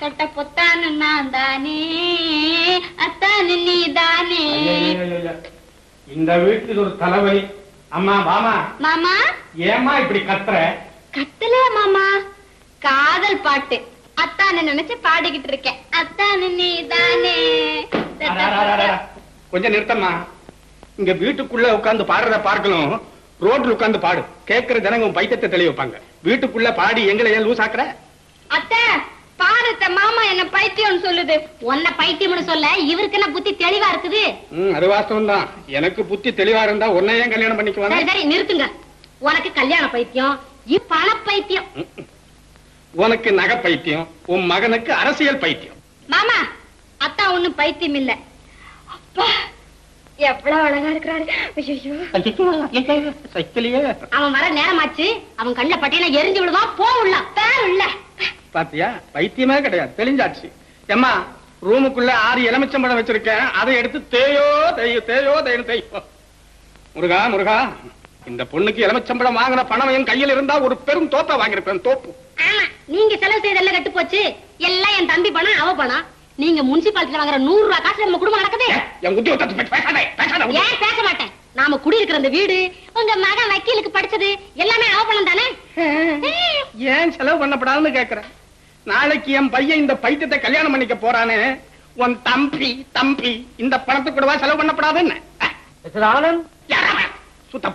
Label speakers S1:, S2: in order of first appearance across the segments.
S1: கட்ட பொத்தானு நான் தானே அத்தானு.
S2: இந்த வீட்டுக்கு ஒரு தலைவலி. அம்மா வாமா
S1: மாமா?
S2: ஏமா இப்படி கத்துற?
S1: கத்தலையா மாமா? காதல் பாட்டு. அத்தானு நினைச்சு பாடிக்கிட்டு இருக்கேன். அத்தானு
S2: அட, அட. கொஞ்சம் நிறுத்தம்மா. இங்க வீட்டுக்குள்ள உட்கார்ந்து பாடுறத பார்க்கணும். ரோட்ல உட்கார்ந்து பாடு. கேட்கிற ஜனங்க பைத்தியத்தை தெளிய வைப்பாங்க. வீட்டுக்குள்ள பாடி எங்களை ஏன் லூஸ் ஆக்குற
S1: அத்தை பாருத்த மாமா என்ன பைத்தியம்னு சொல்லுது. உன்ன பைத்தியம்னு சொல்ல இவருக்கு என்ன புத்தி தெளிவா இருக்குது?
S2: ம் அது வாஸ்தவம் தான் எனக்கு புத்தி தெளிவா இருந்தா உன்னை ஏன் கல்யாணம் பண்ணிக்குவாங்க
S1: சரி நிறுத்துங்க. உனக்கு கல்யாண பைத்தியம் பண பைத்தியம்.
S2: உனக்கு நகை பைத்தியம் உன் மகனுக்கு அரசியல் பைத்தியம்.
S1: மாமா அத்தா ஒண்ணும் பைத்தியம் இல்ல. அப்பா எவ்வளவு அழகா இருக்கிறாரு அவன் வர நேரமாச்சு. அவன் கண்ணுல பட்டியல எரிஞ்சு விடுவான் போ உள்ள பேர் உள்ள.
S2: பாத்தியா? பைத்தியமே கிடையாது. தெளிஞ்சாச்சு. ஏம்மா ரூமுக்குள்ள ஆறு எலுமிச்சம்பழம் வச்சிருக்கேன். அதை எடுத்து தேயோ தேயோ தேயோ தேயும் தேயோ. முருகா முருகா இந்த பொண்ணுக்கு எலுமிச்சம்பழம் வாங்கின பணம் என் கையில் இருந்தா ஒரு பெரும் தோப்பை வாங்கியிருப்பேன். தோப்பு.
S1: ஆமா நீங்க செலவு செய்தெல்லாம் கட்டு போச்சு. எல்லாம் என் தம்பி பணம் அவ பணம். நீங்க முனிசிபாலிட்டில வாங்குற நூறு ரூபாய் காசுல நம்ம குடும்பம் நடக்குது.
S2: என் உத்தியோகத்தை பேசாதே பேசாத
S1: ஏன் பேச மாட்டேன்? நாம குடியிருக்கிற இந்த வீடு உங்க மகன் வக்கீலுக்கு படிச்சது எல்லாமே அவ பணம் தானே?
S2: ஏன் செலவு பண்ணப்படாதுன்னு கேக்குறேன் நாளைக்கு என் பையன் இந்த பைத்தியத்தை கல்யாணம் பண்ணிக்க போறானே உன் தம்பி தம்பி இந்த பணத்துக்கு கூடவா செலவு பண்ணப்படாதுன்னு? சுத்த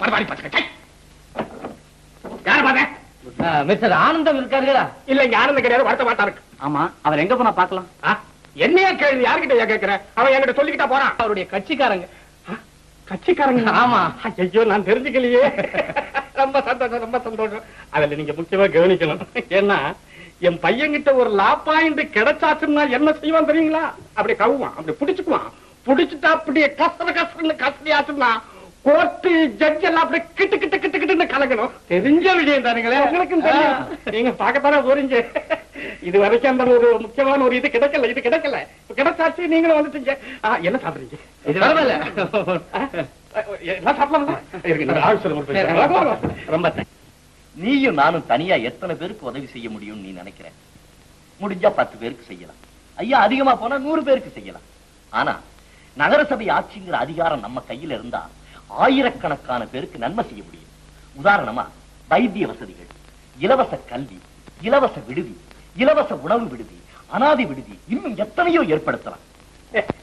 S2: யார பாத்த
S3: மிஸ்டர் ஆனந்தம் இருக்காருங்களா
S2: இல்ல இங்க கிடையாது வருத்த மாட்டா இருக்கு.
S3: ஆமா அவர் எங்க போனா பாக்கலாம்?
S2: என்னையா கேள்வி யாருக்கிட்ட கேக்குற? அவன் என்கிட்ட சொல்லிக்கிட்டா போறான் அவருடைய கட்சிக்காரங்க? கட்சிக்காரங்க?
S3: ஆமா.
S2: ஐயோ நான் தெரிஞ்சுக்கலையே. ரொம்ப சந்தோஷம் ரொம்ப சந்தோஷம். அதுல நீங்க முக்கியமா கவனிக்கணும். ஏன்னா என் பையன்கிட்ட ஒரு லா பாயிண்ட் கிடைச்சாச்சுன்னா என்ன செய்வான் தெரியுங்களா? அப்படி கவுவான் அப்படி புடிச்சுக்குவான். புடிச்சுட்டா அப்படியே கசர கசரன்னு கசடியாச்சுன்னா கோர்ட்டு ஜட்ஜ் எல்லாம் அப்படியே கிட்டு கிட்டு கிட்டு கிட்டுன்னு கலக்கணும். தெரிஞ்ச விஷயம் தானுங்களே. உங்களுக்கும் தெரியும். நீங்க பார்க்கத்தானே போறீங்க. இது வரைக்கும் அந்த ஒரு முக்கியமான ஒரு இது கிடைக்கல இது கிடைக்கல. கிடைச்சாச்சு நீங்களும் வந்துட்டீங்க. என்ன சாப்பிடுறீங்க?
S3: இது பரவாயில்ல.
S2: ஆ, எல்லாம் சாப்பிடலாமா. ரொம்ப.
S4: நீயும் நானும் தனியா எத்தனை பேருக்கு உதவி செய்ய முடியும்னு நீ நினைக்கிற? முடிஞ்சா பத்து பேருக்கு செய்யலாம். ஐயா அதிகமா போனா நூறு பேருக்கு செய்யலாம். ஆனா நகரசபை ஆட்சிங்கிற அதிகாரம் நம்ம கையில இருந்தா ஆயிரக்கணக்கான பேருக்கு நன்மை செய்ய முடியும். உதாரணமா வைத்திய வசதிகள் இலவச கல்வி இலவச விடுதி இலவச உணவு விடுதி அனாதி விடுதி இன்னும் எத்தனையோ ஏற்படுத்தலாம்.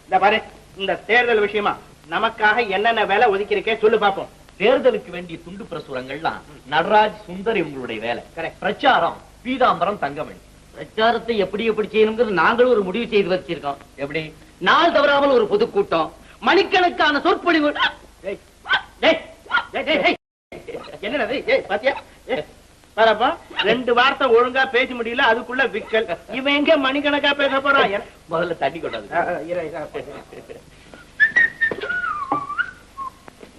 S5: இந்த பாரு இந்த தேர்தல் விஷயமா நமக்காக என்னென்ன வேலை ஒதுக்கி இருக்கே சொல்லு பார்ப்போம்
S4: தேர்தலுக்கு வேண்டிய துண்டு பிரசுரங்கள்லாம் நடராஜ் சுந்தர் இவங்களுடைய வேலை. பிரச்சாரம் பீதாம்பரம் தங்கமணி.
S3: பிரச்சாரத்தை எப்படி எப்படி செய்யணுங்கிறது நாங்களும் ஒரு முடிவு செய்து வச்சிருக்கோம். எப்படி? நாள் தவறாமல் ஒரு பொதுக்கூட்டம். மணிக்கணக்கான சொற்பொழிவு?
S5: ஏய், பாத்தியா? ஏய், பாரப்பா ரெண்டு வார்த்தை ஒழுங்கா பேச முடியல அதுக்குள்ள விக்கல். இவன் எங்க மணிக்கணக்கா பேச போறான்?
S4: முதல்ல தண்ணி கொண்டாது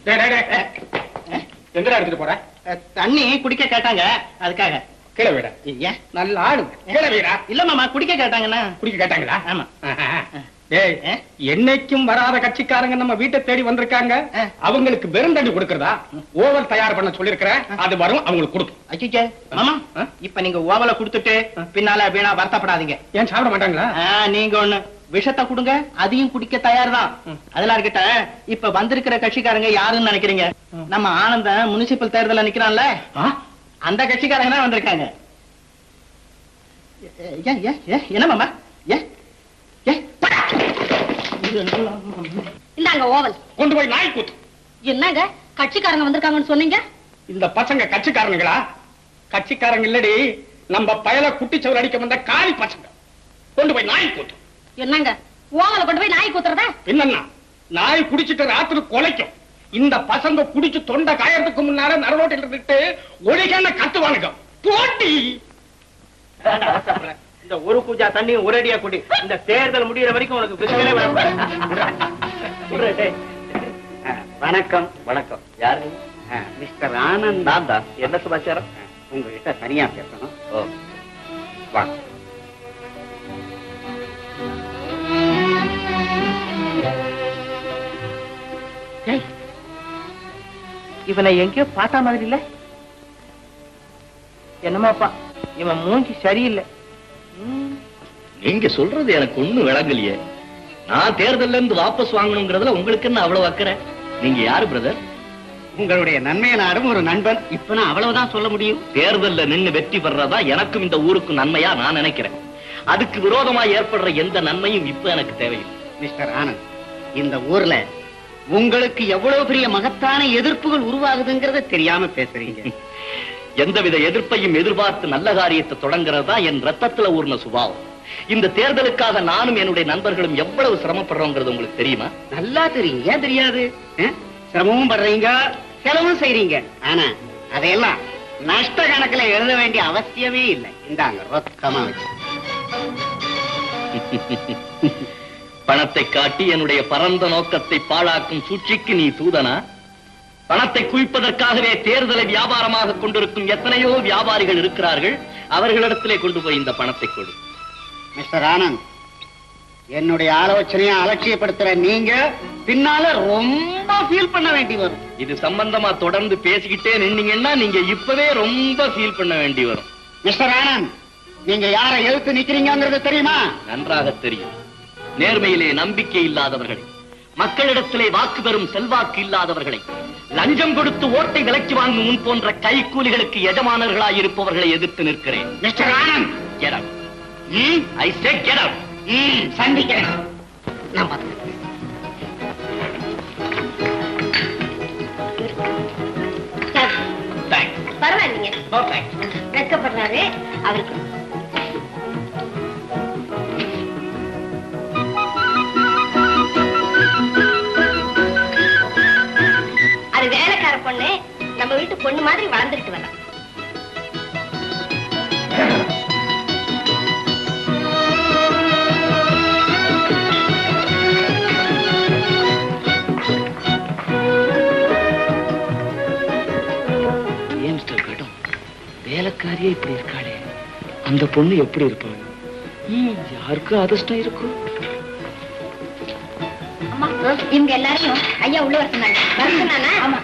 S2: எங்கடா எடுத்துட்டு போற?
S5: தண்ணி குடிக்க கேட்டாங்க. அதுக்காக.
S2: கீழே வீடா?
S5: ஏன்
S2: நல்ல ஆளு. கீழே வீடா?
S5: இல்ல மாமா குடிக்க கேட்டாங்கன்னா?
S2: குடிக்க கேட்டாங்களா?
S5: ஆமா. ஆ?
S2: என்னைக்கும் வராத கட்சிக்காரங்க நம்ம வீட்டை தேடி வந்திருக்காங்க. அவங்களுக்கு வெறும் தண்ணி கொடுக்கறதா? ஓவல் தயார் பண்ண சொல்லிருக்கிறேன் அது வரும் அவங்களுக்கு கொடுக்கும்.
S5: அச்சிச்சே. மாமா? இப்ப நீங்க ஓவலை கொடுத்துட்டு பின்னால வீணா வருத்தப்படாதீங்க.
S2: ஏன் சாப்பிட மாட்டாங்களா?
S5: நீங்க ஒண்ணு. விஷத்தை கொடுங்க அதையும் குடிக்க தயார் தான் அதெல்லாம் இருக்கட்டும் இப்ப வந்திருக்கிற கட்சிக்காரங்க யாருன்னு நினைக்கிறீங்க? நம்ம ஆனந்த முனிசிபல் தேர்தல்ல நிக்கிறான்ல? அந்த கட்சிக்காரங்க தான் வந்திருக்காங்க. என்ன மாமா? ஏ ஏ
S1: இந்தாங்க ஓவல்.
S2: கொண்டு போய் நாய் கூத்து.
S1: என்னங்க? கட்சிக்காரங்க வந்திருக்காங்கன்னு சொன்னீங்க?
S2: இந்த பசங்க கட்சிக்காரங்களா கட்சிக்காரங்க இல்லடி நம்ம பயல குட்டிச்சவர் அடிக்க வந்த காலி பசங்க. கொண்டு போய் நாய் கூத்து.
S1: என்னங்க? ஓவலை கொண்டு போய் நாய் குத்துறதா?
S2: என்னன்னா நாய் குடிச்சிட்டு ராத்திரி கொலைக்கும். இந்த பசங்க குடிச்சு தொண்டை காயறதுக்கு முன்னால நரரோட்டில் இருந்துட்டு ஒழிகான கத்துவானுங்க. போட்டி!
S5: இந்த ஒரு பூஜா தண்ணி ஒரேடியா குடி. இந்த தேர்தல் முடியற வரைக்கும் உனக்கு பிரச்சனை வணக்கம்.
S4: வணக்கம். யாரு?
S5: மிஸ்டர் ஆனந்த்.
S4: தான். என்ன சமாச்சாரம்
S5: உங்ககிட்ட தனியா பேசணும்.
S4: ஓ.
S5: வா. இவனை எங்கேயோ பார்த்தா மாதிரி இல்ல. என்னமாப்பா இவன் மூஞ்சி சரியில்லை.
S4: நீங்க சொல்றது எனக்கு ஒண்ணும் விளங்கலையே. நான் தேர்தல்ல இருந்து வாபஸ் வாங்கணுங்கிறதுல உங்களுக்கு என்ன அவ்வளவு அக்கறை? நீங்க யாரு பிரதர்
S3: உங்களுடைய நன்மையை நாடும் ஒரு நண்பன். இப்ப நான் அவ்வளவுதான் சொல்ல முடியும்.
S4: தேர்தல்ல நின்னு வெற்றி பெறதா எனக்கும் இந்த ஊருக்கும் நன்மையா நான் நினைக்கிறேன். அதுக்கு விரோதமா ஏற்படுற எந்த நன்மையும் இப்ப எனக்கு தேவையில்லை.
S3: மிஸ்டர் ஆனந்த் இந்த ஊர்ல உங்களுக்கு எவ்வளவு பெரிய மகத்தான எதிர்ப்புகள் உருவாகுதுங்கிறத தெரியாம பேசுறீங்க.
S4: எந்தவித எதிர்ப்பையும் எதிர்பார்த்து நல்ல காரியத்தை தொடங்குறது தான் என் ரத்தத்துல ஊர்ன சுபாவம். இந்த தேர்தலுக்காக நானும் என்னுடைய நண்பர்களும் எவ்வளவு சிரமப்படுறோங்கிறது உங்களுக்கு தெரியுமா?
S3: நல்லா தெரியும். ஏன் தெரியாது? சிரமமும் படுறீங்க செலவும் செய்றீங்க. ஆனா அதையெல்லாம் நஷ்ட கணக்குல எழுத வேண்டிய அவசியமே இல்லை. இந்தாங்க ரொக்கமா வச்சு.
S4: பணத்தை காட்டி என்னுடைய பரந்த நோக்கத்தை பாழாக்கும் சூழ்ச்சிக்கு நீ தூதனா? பணத்தை குவிப்பதற்காகவே தேர்தலை வியாபாரமாக கொண்டிருக்கும் எத்தனையோ வியாபாரிகள் இருக்கிறார்கள். அவர்களிடத்திலே கொண்டு போய் இந்த பணத்தை கொடு.
S3: மிஸ்டர் ஆனந்த் என்னுடைய ஆலோசனையை அலட்சியப்படுத்துற நீங்க பின்னால ரொம்ப ஃபீல் பண்ண வேண்டி வரும்.
S4: இது சம்பந்தமா தொடர்ந்து பேசிக்கிட்டே நின்னீங்கன்னா நீங்க இப்பவே ரொம்ப ஃபீல் பண்ண வேண்டி வரும்.
S3: மிஸ்டர் ஆனந்த் நீங்க யாரை எழுத்து நிக்கிறீங்கிறது தெரியுமா?
S4: நன்றாக தெரியும். நேர்மையிலே நம்பிக்கை இல்லாதவர்களை மக்களிடத்திலே வாக்கு பெறும் செல்வாக்கு இல்லாதவர்களை லஞ்சம் கொடுத்து ஓட்டை விலைக்கு வாங்கும் முன் போன்ற கைக்கூலிகளுக்கு எஜமானர்களாய் இருப்பவர்களை எதிர்த்து நிற்கிறேன்
S3: மிஸ்டர் ஆனந்த்
S4: Get out.
S3: ம்,
S4: I say get out.
S3: ம், சந்திக்கிறேன் நான் பார்த்துக்கிறேன்.
S4: Thanks.
S6: பரவாயில்லைங்க. வெட்கப்படுறாரு அவருக்கு அது வேலைக்கார பொண்ணு நம்ம வீட்டு பொண்ணு மாதிரி வளர்ந்துட்டு வரலாம்
S4: வேலைக்காரியே இப்படி இருக்காளே. அந்த பொண்ணு எப்படி இருப்பாள்? யாருக்கும் அதிர்ஷ்டம் இருக்கும்?
S6: அம்மா இவங்க எல்லாரையும் ஐயா உள்ள வர சொன்னாங்க. வர சொன்னானா? ஆமா.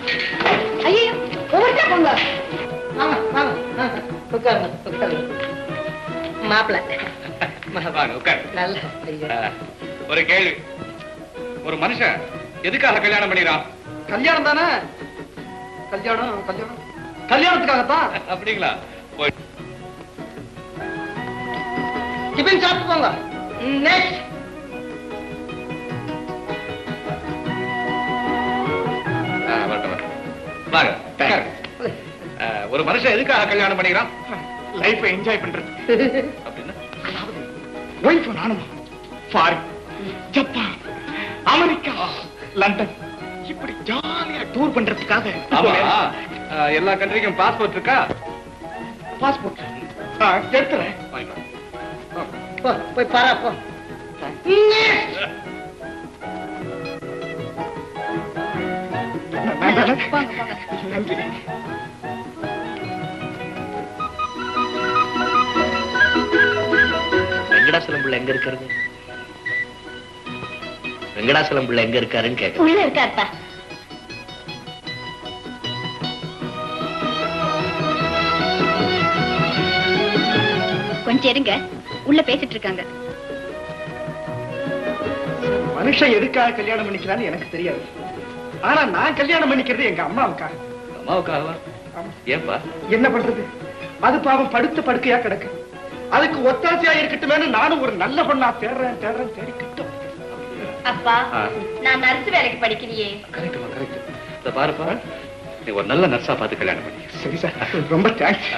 S6: ஐயோ ஒவ்வொருத்தா போங்க. மாப்பிள்ள
S7: வாங்க உட்காரு
S6: நல்ல
S7: ஆ, ஒரு கேள்வி. ஒரு மனுஷன் எதுக்காக கல்யாணம் பண்ணிடுறான்
S3: கல்யாணம் தானே? கல்யாணம் கல்யாணம். கல்யாணத்துக்காகத்தான்?
S7: அப்படிங்களா? போய்
S3: டிஃபன் சாப்பிட்டு போங்க. நெக்ஸ்ட்
S7: ஒரு மனுஷன் எதுக்காக கல்யாணம் பண்ணிக்கிறான்?
S8: லைஃப் என்ஜாய் பண்றது.
S7: அப்படின்னா?
S8: ஒய்ஃப் நானும் ஃபாரின் ஜப்பான். அமெரிக்கா. லண்டன் இப்படி ஜாலியா டூர் பண்றதுக்காக
S7: எல்லா கண்ட்ரிக்கும் பாஸ்போர்ட் இருக்கா?
S8: பாஸ்போர்ட் எடுத்துறேன்.
S3: போய் பாரா போ.
S8: நன்றி
S4: வெங்கடாசலம் பிள்ளை எங்க இருக்கிறது வெங்கடாசலம் பிள்ளை எங்க இருக்காருன்னு கேட்க
S6: உள்ள இருக்காருப்பா. கொஞ்சம் இருங்க. உள்ள பேசிட்டு இருக்காங்க.
S8: மனுஷன் எதுக்காக கல்யாணம் பண்ணிக்கிறான்னு எனக்கு தெரியாது. ஆனா நான் கல்யாணம் பண்ணிக்கிறது எங்க அம்மாவுக்காக.
S7: அம்மாவுக்காகவா? ஏன்பா?
S8: என்ன பண்றது? அது பாவம் படுத்த படுக்கையா கிடக்கு. அதுக்கு ஒத்தாசையா இருக்கட்டுமேனு நானும் ஒரு நல்ல பொண்ணா தேடுறேன் தேடுறேன் தேடி கிட்டும்.
S6: அப்பா. நான் நர்ஸ் வேலைக்கு படிக்கலையே
S7: கரெக்டுமா கரெக்ட் இத பாருப்பா நீ ஒரு நல்ல நர்ஸா பார்த்து கல்யாணம் பண்ணி
S8: சரி சார் ரொம்ப தேங்க்ஸ்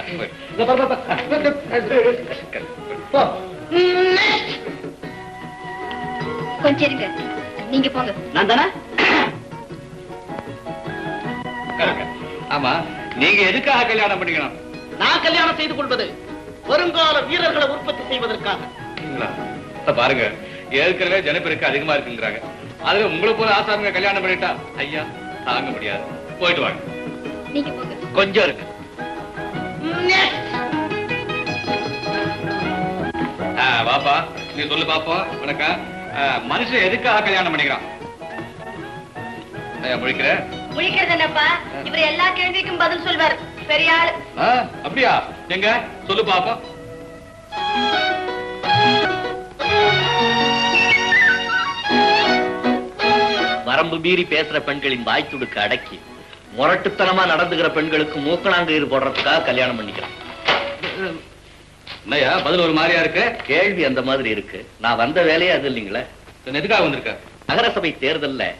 S6: கொஞ்சம் இருங்க. நீங்க போங்க.
S3: நான் தானே?
S7: ஆமா நீங்க எதுக்காக கல்யாணம் பண்ணிக்கணும்?
S3: நான் கல்யாணம் செய்து கொள்வது வருங்கால வீரர்களை உற்பத்தி செய்வதற்காக.
S7: பாருங்க ஏற்கனவே ஜனப்பெருக்கு அதிகமா இருக்குங்கிறாங்க. அதுல உங்களை போல ஆசாமிங்க கல்யாணம் பண்ணிட்டா ஐயா தாங்க முடியாது. போயிட்டு வாங்க. கொஞ்சம் இருக்கு வாப்பா நீ சொல்லு பாப்போம் வணக்கம். மனுஷன் எதுக்காக கல்யாணம் பண்ணிக்கிறான்? ஐயா முழிக்கிற
S4: வரம்பு மீறி பேசுற பெண்களின் வாய் துடுக்க அடக்கி முரட்டுத்தனமா நடந்துகிற பெண்களுக்கு மூக்கணாங்கயிறு போடுறதுக்காக கல்யாணம் பண்ணிக்கிறேன்.
S7: பதில் ஒரு மாதிரியா இருக்கு?
S4: கேள்வி அந்த மாதிரி இருக்கு. நான் வந்த வேலையே அது இல்லைங்களா?
S7: எதுக்காக வந்திருக்க?
S4: நகரசபை தேர்தல்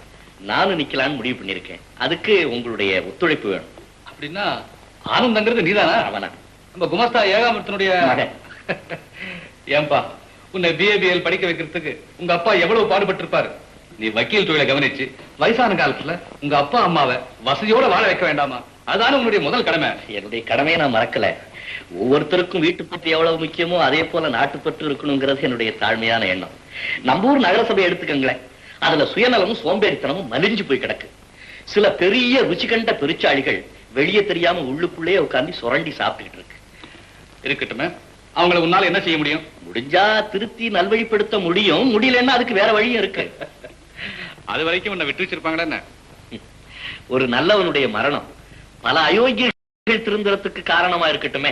S4: நானும் நிக்கலாம்னு முடிவு பண்ணிருக்கேன் அதுக்கு உங்களுடைய ஒத்துழைப்பு வேணும்.
S7: அப்படின்னா ஆனந்தங்கிறது நீதானா?
S4: அவனா.
S7: நம்ம குமாஸ்தா ஏகாமரத்தினுடைய
S4: மகன்.
S7: ஏன்பா உன்னை பிஏபிஎல் படிக்க வைக்கிறதுக்கு உங்க அப்பா எவ்வளவு பாடுபட்டு இருப்பாரு நீ வக்கீல் தொழிலை கவனிச்சு வயசான காலத்துல உங்க அப்பா அம்மாவை வசதியோட வாழ வைக்க வேண்டாமா? அதான உன்னுடைய முதல் கடமை.
S4: என்னுடைய கடமையை நான் மறக்கல. ஒவ்வொருத்தருக்கும் வீட்டு பற்றி எவ்வளவு முக்கியமோ அதே போல நாட்டுப்பற்று இருக்கணுங்கிறது என்னுடைய தாழ்மையான எண்ணம். நம்ம ஊர் நகரசபை எடுத்துக்கங்களேன். அதுல சுயநலமும் சோம்பேறித்தனமும் மலிஞ்சு போய் கிடக்கு. சில பெரிய ருச்சி கண்ட பெருச்சாளிகள் வெளியே தெரியாம உள்ளுக்குள்ளேயே உட்கார்ந்து சுரண்டி சாப்பிட்டுக்கிட்டு இருக்கு.
S7: இருக்கட்டுமே. அவங்கள உன்னால என்ன செய்ய முடியும்?
S4: முடிஞ்சா திருத்தி நல்வழிப்படுத்த முடியும். முடியலன்னா அதுக்கு வேற வழியும் இருக்கு.
S7: அது வரைக்கும் உன்னை விட்டு வச்சிருப்பாங்களா என்ன?
S4: ஒரு நல்லவனுடைய மரணம் பல அயோக்கியர்கள் திருந்துறதுக்கு காரணமா இருக்கட்டுமே.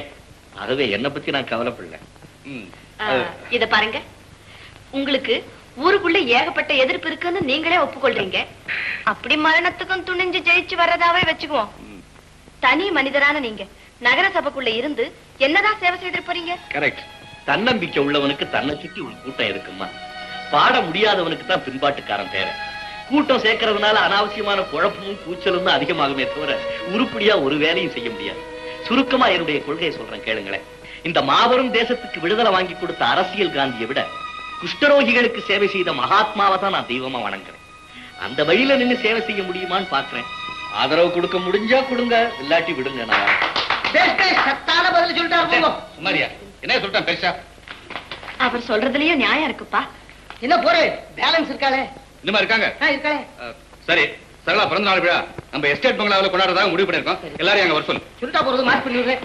S4: ஆகவே என்னை பத்தி நான் கவலைப்படல.
S9: இத பாருங்க. உங்களுக்கு ஊருக்குள்ள ஏகப்பட்ட எதிர்ப்பு இருக்குன்னு நீங்களே ஒப்புக்கொள்றீங்க. அப்படி மரணத்துக்கும் துணிஞ்சு ஜெயிச்சு வர்றதாவே வச்சுக்குவோம். தனி மனிதரான நீங்க நகர சபைக்குள்ள இருந்து என்னதான் சேவை செய்திட்டு போறீங்க?
S7: கரெக்ட்
S4: தன்னம்பிக்கை உள்ளவனுக்கு தன்னை சுத்தி ஒரு கூட்டம் இருக்குமா? பாட முடியாதவனுக்கு தான் பின்பாட்டுக்காரன் தேவை. கூட்டம் சேர்க்கறதுனால அனாவசியமான குழப்பமும் கூச்சலும் தான் அதிகமாகுமே தவிர உருப்படியா ஒரு வேலையும் செய்ய முடியாது. சுருக்கமா என்னுடைய கொள்கையை சொல்றேன் கேளுங்களேன். இந்த மாபெரும் தேசத்துக்கு விடுதலை வாங்கி கொடுத்த அரசியல் காந்தியை விட குஷ்டரோகிகளுக்கு சேவை செய்த மகாத்மாவை தான் நான் தெய்வமா வணங்குறேன். அந்த வழியில நின்னு சேவை செய்ய முடியுமான்னு பாக்குறேன். ஆதரவு கொடுக்க முடிஞ்சா கொடுங்க இல்லாட்டி விடுங்க நான்.
S10: சத்தான பதில் சொல்லிட்டாரு
S7: சுமாரியா என்ன சொல்லிட்டேன் பெருசா?
S9: அவர் சொல்றதுலயும் நியாயம் இருக்குப்பா.
S10: என்ன போரு பேலன்ஸ் இருக்காளே.
S7: இன்னுமா இருக்காங்க? சரி சரளா பிறந்த நாள் விழா. நம்ம எஸ்டேட் பங்களாவில் கொண்டாடுறதாக முடிவு பண்ணிருக்கோம் எல்லாரையும் அங்க வர சொல்லு.
S10: சுருட்டா போறது மார்க் பண்ணி விடுறேன்.